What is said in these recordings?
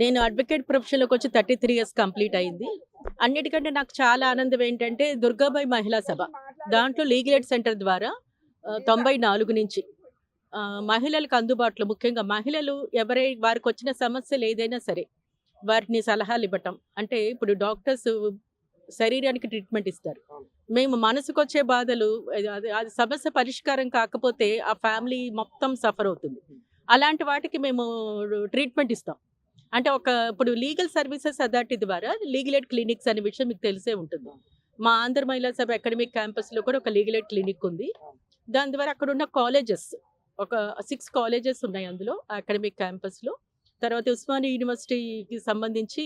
నేను అడ్వకేట్ ప్రొఫెషన్లోకి వచ్చి thirty three years complete అయింది. అన్నిటికంటే నాకు చాలా ఆనందం ఏంటంటే దుర్గాబాయి మహిళా సభ. దాంట్లో లీగల్ ఎయిడ్ సెంటర్ ద్వారా తొంభై నాలుగు నుంచి మహిళలకు అందుబాటులో ముఖ్యంగా మహిళలు ఎవరై వారికి వచ్చిన సమస్యలు ఏదైనా సరే వారిని సలహాలు ఇవ్వటం. అంటే ఇప్పుడు డాక్టర్స్ శరీరానికి ట్రీట్మెంట్ ఇస్తారు. మేము మనసుకు వచ్చే బాధలు అది సమస్య పరిష్కారం కాకపోతే ఆ ఫ్యామిలీ మొత్తం సఫర్ అవుతుంది. అలాంటి వాటికి మేము ట్రీట్మెంట్ ఇస్తాం. అంటే ఒక ఇప్పుడు లీగల్ సర్వీసెస్ అథారిటీ ద్వారా లీగల్ ఎయిడ్ క్లినిక్స్ అనే విషయం మీకు తెలిసే ఉంటుంది. మా ఆంధ్ర మహిళా సభ అకాడమిక్ క్యాంపస్లో కూడా ఒక లీగల్ ఎయిడ్ క్లినిక్ ఉంది. దాని ద్వారా అక్కడ ఉన్న కాలేజెస్ ఒక సిక్స్ కాలేజెస్ ఉన్నాయి అందులో అకాడమిక్ క్యాంపస్లో. తర్వాత ఉస్మానియా యూనివర్సిటీకి సంబంధించి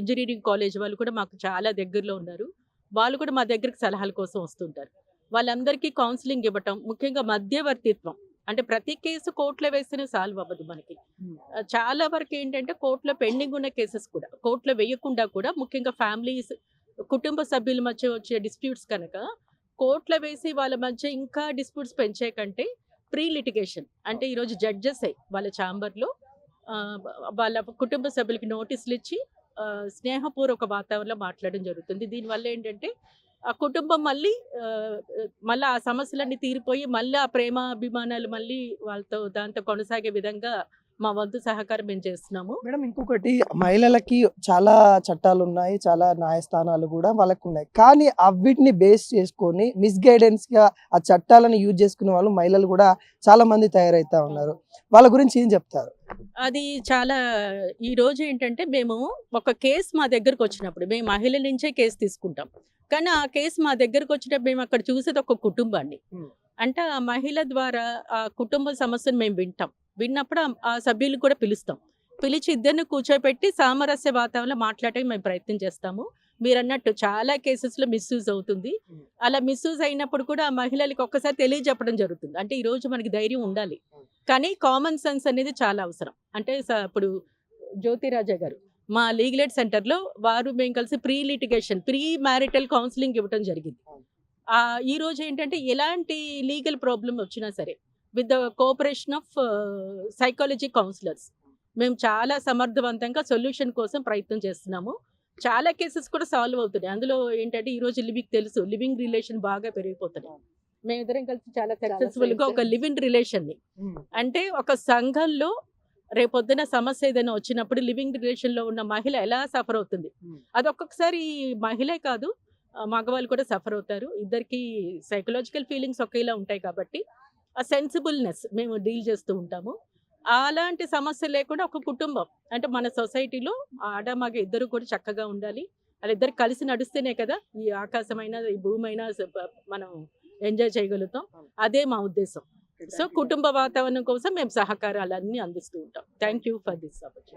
ఇంజనీరింగ్ కాలేజ్ వాళ్ళు కూడా మాకు చాలా దగ్గరలో ఉన్నారు. వాళ్ళు కూడా మా దగ్గరికి సలహాల కోసం వస్తుంటారు. వాళ్ళందరికీ కౌన్సిలింగ్ ఇవ్వటం ముఖ్యంగా మధ్యవర్తిత్వం. అంటే ప్రతి కేసు కోర్టులో వేస్తేనే సాల్వ్ అవ్వదు మనకి. చాలా వరకు ఏంటంటే కోర్టులో పెండింగ్ ఉన్న కేసెస్ కూడా కోర్టులో వేయకుండా కూడా ముఖ్యంగా ఫ్యామిలీస్ కుటుంబ సభ్యుల మధ్య వచ్చే డిస్ప్యూట్స్ కనుక కోర్టులో వేసి వాళ్ళ మధ్య ఇంకా డిస్ప్యూట్స్ పెంచే కంటే ప్రీ లిటిగేషన్ అంటే ఈరోజు జడ్జెస్ వాళ్ళ ఛాంబర్లో వాళ్ళ కుటుంబ సభ్యులకి నోటీసులు ఇచ్చి స్నేహపూర్వక వాతావరణంలో మాట్లాడడం జరుగుతుంది. దీనివల్ల ఏంటంటే ఆ కుటుంబం మళ్ళీ ఆ, మళ్ళీ ఆ సమస్యలన్నీ తీరిపోయి మళ్ళీ ఆ ప్రేమ అభిమానాలు మళ్ళీ వాళ్ళతో దాంతో కొనసాగే విధంగా మా వంతు సహకారం మేము చేస్తున్నాము. మేడం ఇంకొకటి మహిళలకి చాలా చట్టాలు ఉన్నాయి చాలా న్యాయస్థానాలు కూడా వాళ్ళకు ఉన్నాయి కానీ అవిటిని బేస్ చేసుకొని మిస్గైడెన్స్గా ఆ చట్టాలను యూజ్ చేసుకునే వాళ్ళు మహిళలు కూడా చాలా మంది తయారైతా ఉన్నారు. వాళ్ళ గురించి ఏం చెప్తారు? అది చాలా ఈ రోజు ఏంటంటే మేము ఒక కేసు మా దగ్గరకు వచ్చినప్పుడు మేము మహిళల నుంచే కేసు తీసుకుంటాం. కానీ ఆ కేసు మా దగ్గరకు వచ్చినప్పుడు మేము అక్కడ చూసేది ఒక కుటుంబాన్ని. అంటే ఆ మహిళ ద్వారా ఆ కుటుంబ సమస్యను మేము వింటాం. విన్నప్పుడు ఆ- సభ్యులు కూడా పిలుస్తాం. పిలిచి ఇద్దరిని కూర్చోబెట్టి సామరస్య వాతావరణంలో మాట్లాడడానికి మేము ప్రయత్నం చేస్తాము. మీరు అన్నట్టు చాలా కేసెస్లో మిస్యూజ్ అవుతుంది. అలా మిస్యూజ్ అయినప్పుడు కూడా ఆ మహిళలకి ఒక్కసారి తెలియజెప్పడం జరుగుతుంది. అంటే ఈ రోజు మనకి ధైర్యం ఉండాలి. కానీ కామన్ సెన్స్ అనేది చాలా అవసరం. అంటే ఇప్పుడు జ్యోతిరాజా గారు మా లీగల్ ఎయిడ్ సెంటర్లో వారు మేము కలిసి pre litigation pre marital counselling ఇవ్వడం జరిగింది. ఆ, ఈ రోజు ఏంటంటే ఎలాంటి లీగల్ ప్రాబ్లం వచ్చినా సరే with the cooperation of psychology counsellors. మేము చాలా సమర్థవంతంగా సొల్యూషన్ కోసం ప్రయత్నం చేస్తున్నాము. చాలా కేసెస్ కూడా సాల్వ్ అవుతున్నాయి. అందులో ఏంటంటే ఈ రోజు మీకు తెలుసు లివింగ్ రిలేషన్ బాగా పెరిగిపోతున్నాయి. మేమిద్దరం కలిసి చాలా సక్సెస్ఫుల్గా ఒక లివింగ్ రిలేషన్ని అంటే ఒక సంఘంలో రేపొద్దున సమస్య ఏదైనా వచ్చినప్పుడు లివింగ్ రిలేషన్లో ఉన్న మహిళ ఎలా సఫర్ అవుతుంది. అది ఒక్కొక్కసారి మహిళే కాదు మగవాళ్ళు కూడా సఫర్ అవుతారు. ఇద్దరికి సైకలాజికల్ ఫీలింగ్స్ ఒకేలా ఉంటాయి కాబట్టి ఆ సెన్సిబుల్నెస్ మేము డీల్ చేస్తూ ఉంటాము. అలాంటి సమస్య లేకుండా ఒక కుటుంబం అంటే మన సొసైటీలో ఆడ మగ ఇద్దరు కూడా చక్కగా ఉండాలి. వాళ్ళిద్దరు కలిసి నడుస్తేనే కదా ఈ ఆకాశమైన ఈ భూమి మనం ఎంజాయ్ చేయగలుగుతాం. అదే మా ఉద్దేశం. సో కుటుంబ వాతావరణం కోసం మేము సహకారాలన్నీ అందిస్తూ ఉంటాం. Thank you for this opportunity